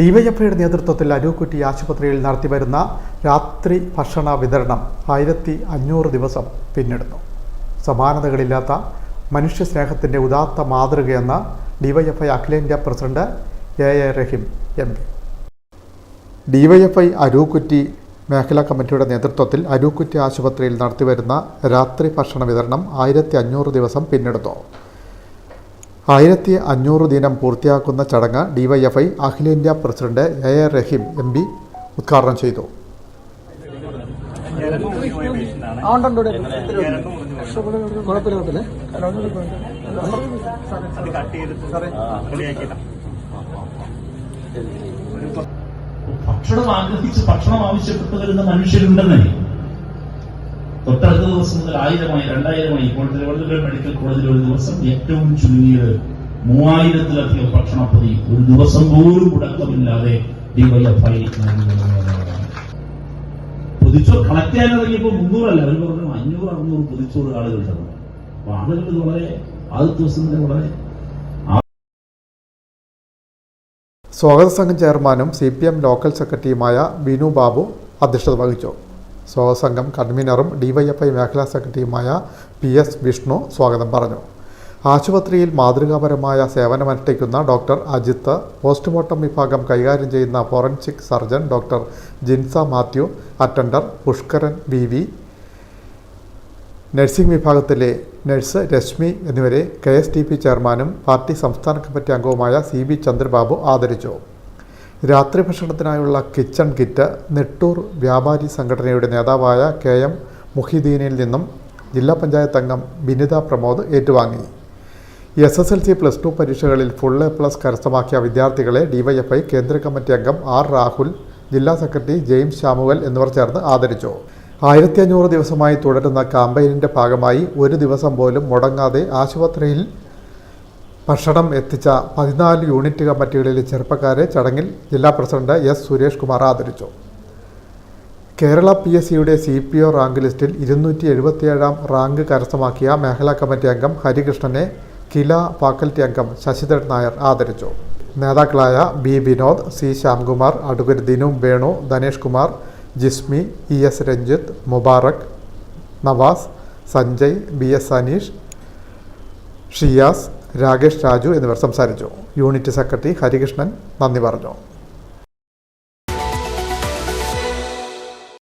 ഡിവൈഎഫ്ഐയുടെ നേതൃത്വത്തിൽ അരൂക്കുറ്റി ആശുപത്രിയിൽ നടത്തിവരുന്ന രാത്രി ഭക്ഷണ വിതരണം ആയിരത്തി അഞ്ഞൂറ് ദിവസം പിന്നിടുന്നു. സമാനതകളില്ലാത്ത മനുഷ്യസ്നേഹത്തിന്റെ ഉദാത്ത മാതൃകയെന്ന് ഡിവൈഎഫ്ഐ അഖിലേന്ത്യാ president A A Rahim M P. DYFI Arookutty മേഖലാ കമ്മിറ്റിയുടെ നേതൃത്വത്തിൽ അരൂക്കുറ്റി ആശുപത്രിയിൽ നടത്തിവരുന്ന രാത്രി ഭക്ഷണ വിതരണം ആയിരത്തി അഞ്ഞൂറ് ദിവസം പിന്നിടുന്നു. ആയിരത്തി അഞ്ഞൂറ് ദിനം പൂർത്തിയാക്കുന്ന ചടങ്ങ് ഡിവൈഎഫ്ഐ അഖിലേന്ത്യാ president A A Rahim M P ഉദ്ഘാടനം ചെയ്തു. ഭക്ഷണം ആഗ്രഹിച്ച് ഭക്ഷണം ആവശ്യപ്പെട്ടു വരുന്ന മനുഷ്യരുണ്ടെന്നേ. തൊട്ടടുത്ത ദിവസം മുതൽ ആയിരമായി രണ്ടായിരമായി ഇപ്പോൾ തിരുവനന്തപുരം മെഡിക്കൽ കോളേജിൽ ഒരു ദിവസം ഏറ്റവും ചുരുങ്ങിയത് മൂവായിരത്തിലധികം ഭക്ഷണപ്പൊതി ഒരു ദിവസം പോലും മുടക്കമില്ലാതെ ഡിവൈഎഫ്ഐ പൊതിച്ചോറ് കളക്ട് ചെയ്യാൻ മുന്നൂറല്ല അവർ പറഞ്ഞു അഞ്ഞൂറ് അറുന്നൂറ് പൊതിച്ചോറ് തന്നു അപ്പൊ ആളുകൾ വളരെ ആദ്യ ദിവസം തന്നെ വളരെ സ്വാഗത സംഘം ചെയർമാനും സി പി എം ലോക്കൽ സെക്രട്ടറിയുമായ ബിനു ബാബു അധ്യക്ഷത വഹിച്ചു. സ്വാഗത സംഘം കൺവീനറും ഡിവൈഎഫ്ഐ മേഖലാ സെക്രട്ടറിയുമായ പി എസ് വിഷ്ണു സ്വാഗതം പറഞ്ഞു. ആശുപത്രിയിൽ മാതൃകാപരമായ സേവനമനുഷ്ഠിക്കുന്ന ഡോക്ടർ അജിത്ത് പോസ്റ്റ്മോർട്ടം വിഭാഗം കൈകാര്യം ചെയ്യുന്ന forensic surgeon doctor Jinsa Mathew attender Pushkaran V V nursing വിഭാഗത്തിലെ നഴ്സ് രശ്മി എന്നിവരെ കെ എസ് ടി പി ചെയർമാനും പാർട്ടി സംസ്ഥാന കമ്മിറ്റി അംഗവുമായ സി ബി ചന്ദ്രബാബു ആദരിച്ചു. രാത്രി ഭക്ഷണത്തിനായുള്ള കിച്ചൺ കിറ്റ് നെട്ടൂർ വ്യാപാരി സംഘടനയുടെ നേതാവായ കെ എം മുഹിദ്ദീനിൽ നിന്നും ജില്ലാ പഞ്ചായത്ത് അംഗം ബിനിത പ്രമോദ് ഏറ്റുവാങ്ങി. S S L C plus two പരീക്ഷകളിൽ ഫുൾ എ പ്ലസ് കരസ്ഥമാക്കിയ വിദ്യാർത്ഥികളെ ഡിവൈഎഫ്ഐ കേന്ദ്ര കമ്മിറ്റി അംഗം ആർ രാഹുൽ ജില്ലാ സെക്രട്ടറി ജെയിംസ് ശാമുവൽ എന്നിവർ ചേർന്ന് ആദരിച്ചു. ആയിരത്തി അഞ്ഞൂറ് ദിവസമായി തുടരുന്ന കാമ്പയിനിന്റെ ഭാഗമായി ഒരു ദിവസം പോലും മുടങ്ങാതെ ആശുപത്രിയിൽ ഭക്ഷണം എത്തിച്ച പതിനാല് യൂണിറ്റ് കമ്മിറ്റികളിലെ ചെറുപ്പക്കാരെ ചടങ്ങിൽ ജില്ലാ പ്രസിഡന്റ് എസ് സുരേഷ് കുമാർ ആദരിച്ചു. കേരള പി എസ് സിയുടെ സി പി ഒ റാങ്ക് ലിസ്റ്റിൽ ഇരുന്നൂറ്റി എഴുപത്തിയേഴാം റാങ്ക് കരസ്ഥമാക്കിയ മേഖലാ കമ്മിറ്റി അംഗം ഹരികൃഷ്ണനെ കില ഫാക്കൽറ്റി അംഗം ശശിധർ നായർ ആദരിച്ചു. നേതാക്കളായ B Vinod C Shyamkumar advocate Dinu Venu Dhanesh Kumar Jismi E S Ranjith Mubarak Navas Sanjay B S Aneesh Shiyas Rakesh Raju എന്നിവർ സംസാരിച്ചു. യൂണിറ്റ് സെക്രട്ടറി ഹരികൃഷ്ണൻ നന്ദി പറഞ്ഞു.